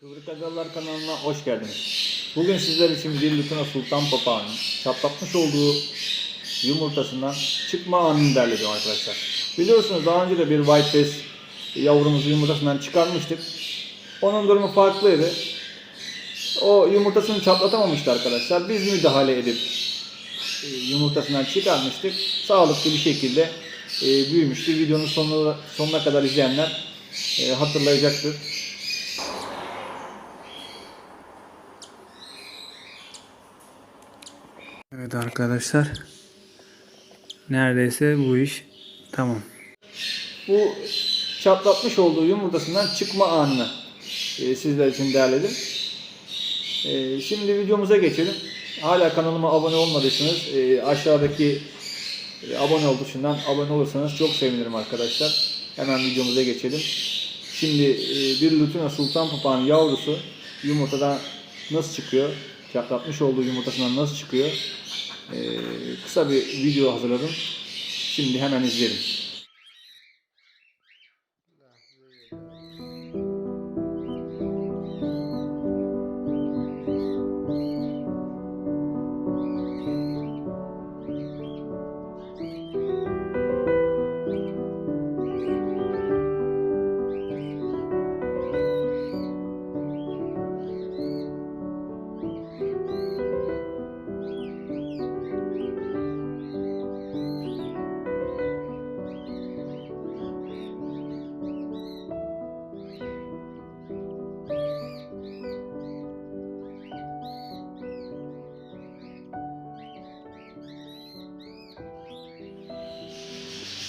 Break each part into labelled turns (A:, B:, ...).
A: Kıvrık Agalar kanalına hoş geldiniz. Bugün sizler için bir Lütuna Sultan Papağan'ın çatlatmış olduğu yumurtasından çıkma anını derledim arkadaşlar. Biliyorsunuz daha önce de bir white face yavrumuzu yumurtasından çıkarmıştık. Onun durumu farklıydı. O yumurtasını çatlatamamıştı arkadaşlar. Biz müdahale edip e, yumurtasından çıkarmıştık. Sağlıklı bir şekilde e, büyümüştü. Videonun sonuna, sonuna kadar izleyenler e, hatırlayacaktır.
B: Evet arkadaşlar. Neredeyse bu iş tamam.
A: bu çatlatmış olduğu yumurtasından çıkma anını e, sizler için derledim. E, şimdi videomuza geçelim. Hala kanalıma abone olmadıysanız e, aşağıdaki e, abone ol tuşundan abone olursanız çok sevinirim arkadaşlar. Hemen videomuza geçelim. Şimdi e, bir Lutuna Sultan Papağanı yavrusu yumurtadan nasıl çıkıyor? Çatlatmış olduğu yumurtasından nasıl çıkıyor? E, kısa bir video hazırladım. Şimdi hemen izleyelim.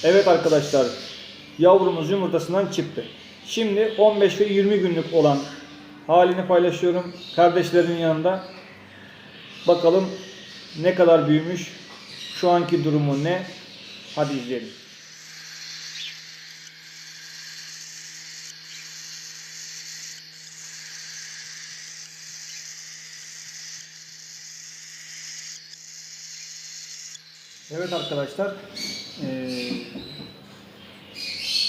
A: Evet arkadaşlar, yavrumuz yumurtasından çıktı. Şimdi 15 ve 20 günlük olan halini paylaşıyorum kardeşlerin yanında. Bakalım ne kadar büyümüş, şu anki durumu ne? Hadi izleyelim. Evet arkadaşlar, eee,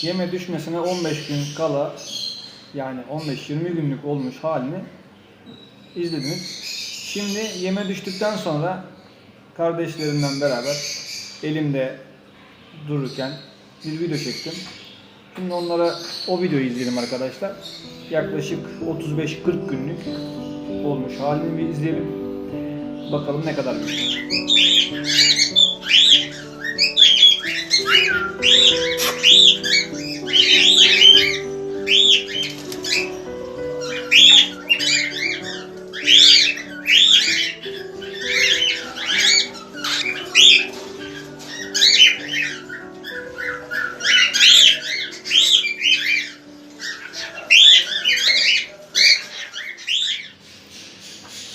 A: yeme düşmesine 15 gün kala yani 15-20 günlük olmuş halini izlediniz. Şimdi yeme düştükten sonra kardeşlerimden beraber elimde dururken bir video çektim. Şimdi onlara o videoyu izleyelim arkadaşlar. Yaklaşık 35-40 günlük olmuş halini bir izleyelim. Bakalım ne kadar büyük.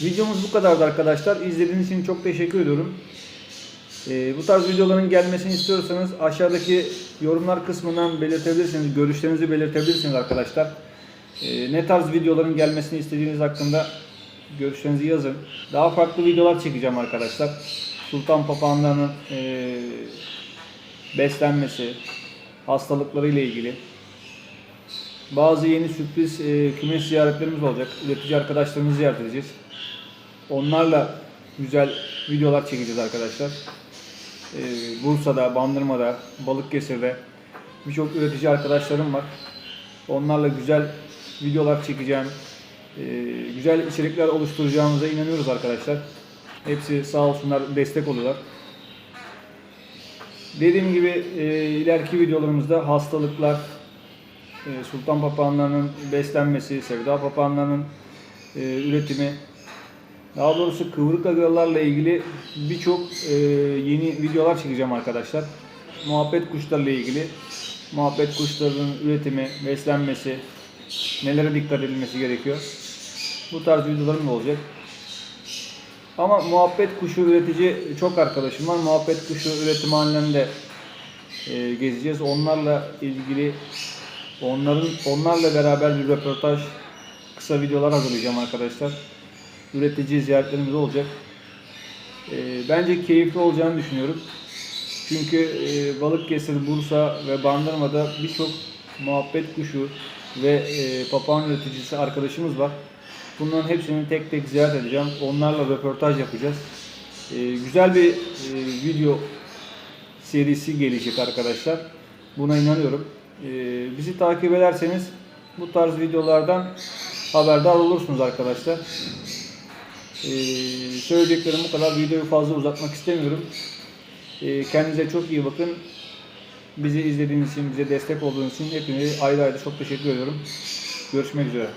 A: Videomuz bu kadardı arkadaşlar. İzlediğiniz için çok teşekkür ediyorum. Ee, bu tarz videoların gelmesini istiyorsanız aşağıdaki yorumlar kısmından belirtebilirsiniz. Görüşlerinizi belirtebilirsiniz arkadaşlar. Ee, ne tarz videoların gelmesini istediğiniz hakkında görüşlerinizi yazın. Daha farklı videolar çekeceğim arkadaşlar. Sultan papağanlarının ee, beslenmesi, hastalıkları ile ilgili. Bazı yeni sürpriz e, kümes ziyaretlerimiz olacak. Üretici arkadaşlarımızı ziyaret edeceğiz. Onlarla güzel videolar çekeceğiz arkadaşlar. Ee, Bursa'da, Bandırma'da, Balıkesir'de birçok üretici arkadaşlarım var. Onlarla güzel videolar çekeceğim. Ee, güzel içerikler oluşturacağımıza inanıyoruz arkadaşlar. Hepsi sağ olsunlar destek oluyorlar. Dediğim gibi e, ileriki videolarımızda hastalıklar, e, sultan papağanlarının beslenmesi, sevda papağanlarının e, üretimi, daha doğrusu kıvrık agalarla ilgili birçok e, yeni videolar çekeceğim arkadaşlar. Muhabbet kuşlarla ilgili, muhabbet kuşlarının üretimi, beslenmesi, nelere dikkat edilmesi gerekiyor. Bu tarz videolarım da olacak. Ama muhabbet kuşu üretici çok arkadaşım var. Muhabbet kuşu üretim hallerinde e, gezeceğiz. Onlarla ilgili onların onlarla beraber bir röportaj, kısa videolar hazırlayacağım arkadaşlar. Üretici ziyaretlerimiz olacak. E, bence keyifli olacağını düşünüyorum. Çünkü e, Balıkesir, Bursa ve Bandırma'da birçok muhabbet kuşu, ve e, papağan üreticisi arkadaşımız var. Bunların hepsini tek tek ziyaret edeceğim. Onlarla röportaj yapacağız. E, güzel bir e, video serisi gelecek arkadaşlar. Buna inanıyorum. E, bizi takip ederseniz bu tarz videolardan haberdar olursunuz arkadaşlar. E, söyleyeceklerim bu kadar. Videoyu fazla uzatmak istemiyorum. E, kendinize çok iyi bakın. Bizi izlediğiniz için, bize destek olduğunuz için hepinize ayrı ayrı çok teşekkür ediyorum. Görüşmek üzere.